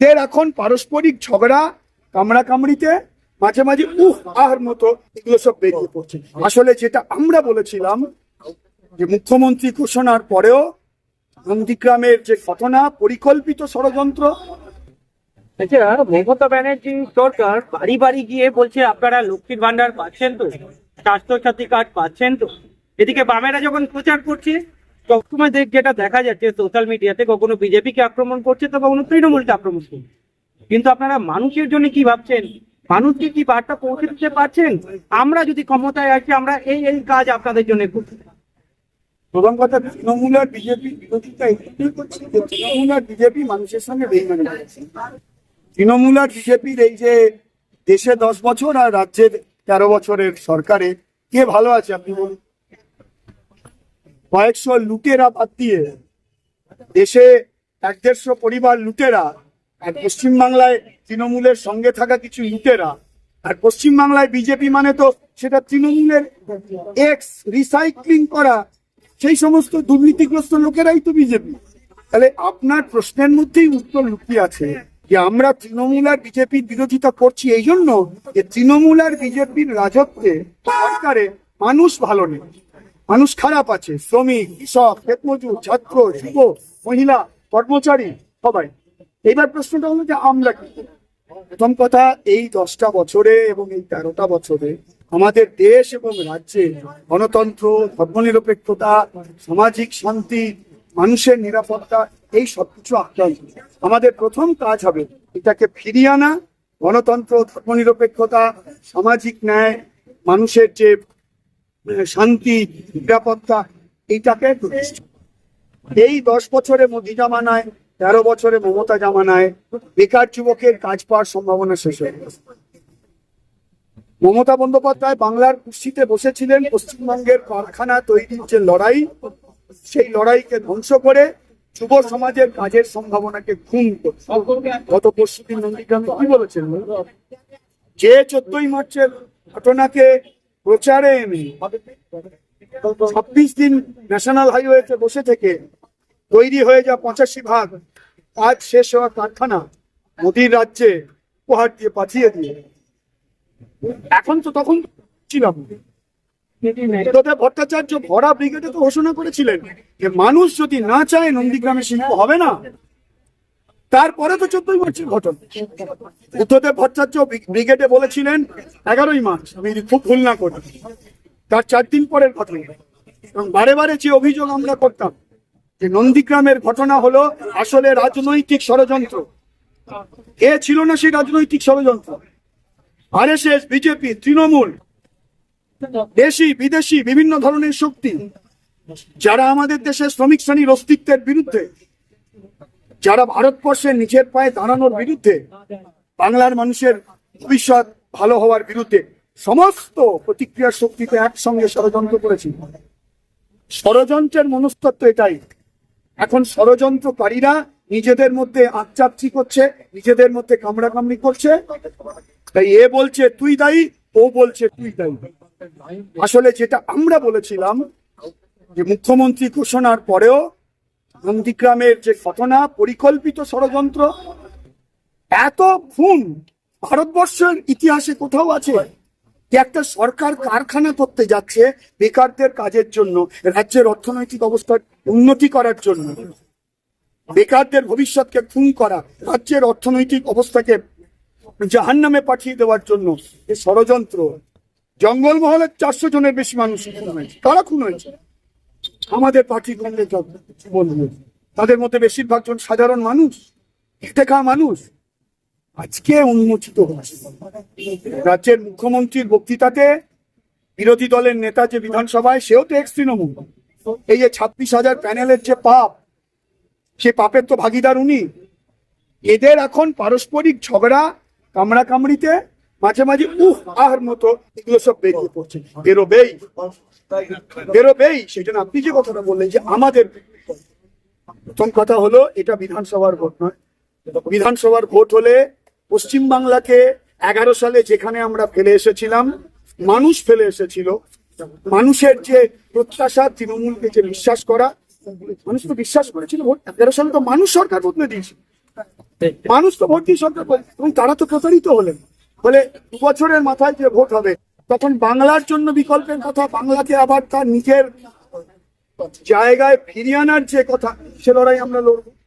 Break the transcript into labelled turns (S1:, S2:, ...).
S1: এদের এখন পারস্পরিক ঝগড়া কামড়া কামড়িতে মাঝে মাঝে উহ, আহর মতো এগুলো সব বেরিয়ে পড়ছে। আসলে যেটা আমরা বলেছিলাম যে মুখ্যমন্ত্রী ঘোষণার পরেও নন্দীগ্রামের যে ঘটনা, পরিকল্পিত ষড়যন্ত্র
S2: আচ্ছা মমতা ব্যানার্জি সরকার বাড়ি বাড়ি গিয়ে বলছে, আপনারা লক্ষ্মীর ভান্ডার পাচ্ছেন তো? স্বাস্থ্য সাথী কার্ড পাচ্ছেন তো? এদিকে বামেরা যখন প্রচার করছে সবসময় যেটা দেখা যাচ্ছে সোশ্যাল মিডিয়াতে কখনো বিজেপিকে আক্রমণ করছে তো কখনো তৃণমূলকে আক্রমণ করছে। কিন্তু আপনারা মানুষের জন্য কি ভাবছেন? মানুষকে কি বার্তা পৌঁছে দিতে পারছেন? আমরা যদি ক্ষমতায় আসি, আমরা এই এই কাজ আপনাদের জন্য করছি।
S1: প্রথম কথা, তৃণমূল আর বিজেপি বিরোধিতা করছে, যে তৃণমূল আর বিজেপি মানুষের সঙ্গে বেইমানি করেছে। তৃণমূল আর বিজেপির এই যে দেশে দশ বছর আর রাজ্যের তেরো বছরের সরকারে কে ভালো আছে আপনি বলুন? কয়েকশো লুটেরা বাদ দিয়ে দেশে এক দেড়শো পরিবার লুটেরা, আর পশ্চিমবাংলায় তৃণমূলের সঙ্গে থাকা কিছু লুটেরা, আর পশ্চিমবাংলায় বিজেপি মানে তো সেটা তৃণমূলের এক্স রিসাইক্লিং করা, সেই সমস্ত দুর্নীতিগ্রস্ত লোকেরাই তো বিজেপি। তাহলে আপনার প্রশ্নের মধ্যেই উত্তর লুকিয়ে আছে যে আমরা তৃণমূল আর বিজেপির বিরোধিতা করছি এই জন্য যে তৃণমূল আর বিজেপির রাজত্বে সরকারে মানুষ ভালো নেই। মানুষ খারাপ আছে। শ্রমিক, কৃষক, ক্ষেতমজুর, ছাত্র, যুব, মহিলা, কর্মচারী, সবাই। এইবার প্রশ্নটা হলো যে আমরা কি? প্রথম কথা, এই দশটা বছরে এবং এই তেরোটা বছরে আমাদের দেশ এবং রাজ্যে গণতন্ত্র, ধর্মনিরপেক্ষতা, সামাজিক শান্তি, মানুষের নিরাপত্তা, এই সবকিছু আক্রান্ত আমাদের প্রথম কাজ হবে এটাকে ফিরিয়ে আনা। গণতন্ত্র, ধর্মনিরপেক্ষতা, সামাজিক ন্যায়, মানুষের যে শান্তি, নিরাপত্তা, এইটাকে এই দশ বছরে মোদী জামানায় তেরো বছরে মমতা জামানায় বেকার যুবকের কাজ পাওয়ার সম্ভাবনা শেষ হয়ে মমতা বন্দ্যোপাধ্যায় বাংলার কুর্সিতে বসেছিলেন, পশ্চিমবঙ্গের কারখানা তৈরির যে লড়াই, সেই লড়াইকে ধ্বংস করে যুব সমাজের কাজের সম্ভাবনাকে খুন করছে। গত পরশু দিন নন্দীগ্রামে কি বলেছেন? যে চোদ্দই মার্চের ঘটনাকে প্রচারে এনে ছাব্বিশ দিন ন্যাশনাল হাইওয়েতে বসে থেকে তৈরি হয়ে যা পঁচাশি ভাগ কাজ শেষ হওয়া কারখানা মোদির রাজ্যে উপহার দিয়ে পাঠিয়ে দিয়ে। এখন তো তখন ছিলাম। ভট্টাচার্য ভরা ব্রিগেডে তো ঘোষণা করেছিলেন যে মানুষ যদি না চায় নন্দীগ্রামে শিল্প হবে না তারপরে তো চোদ্দই মার্চের ঘটনা। ভট্টাচার্য ব্রিগেডে বলেছিলেন, এগারোই মার্চ, আমি খুব ভুল না করি। তার চার দিন পরের ঘটনা। এবং বারে বারে যে অভিযোগ আমরা করতাম, যে নন্দীগ্রামের ঘটনা হলো আসলে রাজনৈতিক ষড়যন্ত্র। এ ছিল না সেই রাজনৈতিক ষড়যন্ত্র। আরএসএস, বিজেপি, তৃণমূল, দেশি, বিদেশি, বিভিন্ন ধরনের শক্তি, যারা আমাদের দেশের শ্রমিক শ্রেণির অস্তিত্বের বিরুদ্ধে যারা ভারতবর্ষের নিজের পায়ে দাঁড়ানোর বিরুদ্ধে বাংলার মানুষের ভবিষ্যৎ ভালো হওয়ার বিরুদ্ধে সমস্ত প্রতিক্রিয়ার শক্তিতে একসঙ্গে ষড়যন্ত্র করেছি। ষড়যন্ত্রের মনস্তত্ব এটাই। এখন ষড়যন্ত্রকারীরা নিজেদের মধ্যে আচাপচি করছে, নিজেদের মধ্যে কামড়া কামড়ি করছে। তাই এ বলছে, তুই দায়ী, ও বলছে, তুই দায়ী। আসলে যেটা আমরা বলেছিলাম, যে মুখ্যমন্ত্রী ঘোষণার পরেও নন্দীগ্রামের যে ঘটনা, পরিকল্পিত ষড়যন্ত্র, এত খুন ভারতবর্ষের ইতিহাসে কোথাও আছে? যে একটা সরকার কারখানা করতে যাচ্ছে বেকারদের কাজের জন্য, রাজ্যের অর্থনৈতিক অবস্থার উন্নতি করার জন্য। বেকারদের ভবিষ্যৎকে খুন করা, রাজ্যের অর্থনৈতিক অবস্থাকে জাহান্নামে পাঠিয়ে দেওয়ার জন্য এ ষড়যন্ত্র, জঙ্গলমহলের চারশো জনের বেশি মানুষ খুন হয়েছে। তারা খুন হয়েছে? আমাদের পার্টি কংগ্রেস বন্ধু তাদের মধ্যে বেশিরভাগ জন সাধারণ মানুষ খাওয়া মানুষ। আজকে উন্মোচিত হচ্ছে রাজ্যের মুখ্যমন্ত্রীর বক্তৃতাতে বিরোধী দলের নেতা যে বিধানসভায়, সেও তো এক্স তৃণমূল। এই যে ছাব্বিশ হাজার প্যানেলের যে পাপ, সে পাপের তো ভাগিদার উনি। এদের এখন পারস্পরিক ঝগড়া কামড়া কামড়িতে মাঝে মাঝে উহ, আহর মতো এগুলো সব বেরিয়ে পড়ছে। বেরোবেই। বেরোবেই সেটা না আপনি যে কথাটা বললেন যে আমাদের প্রথম কথা হলো, এটা বিধানসভার ভোট নয়। বিধানসভার ভোট হলে পশ্চিমবাংলাকে এগারো সালে যেখানে আমরা ফেলে এসেছিলাম, মানুষ ফেলে এসেছিল। মানুষের যে প্রত্যাশা, তৃণমূলকে যে বিশ্বাস করা, মানুষ তো বিশ্বাস করেছিল ভোট। এগারো সালে তো মানুষ সরকার বদলে দিয়েছে। মানুষ তো ভোট দিয়ে সরকার করে এবং তারা তো প্রতারিত হলেন। ফলে দু বছরের মাথায় যে ভোট হবে, তখন বাংলার জন্য বিকল্পের কথা, বাংলাকে আবার তার নিজের জায়গায় ফিরিয়ে আনার যে কথা, সে লড়াই আমরা লড়বো।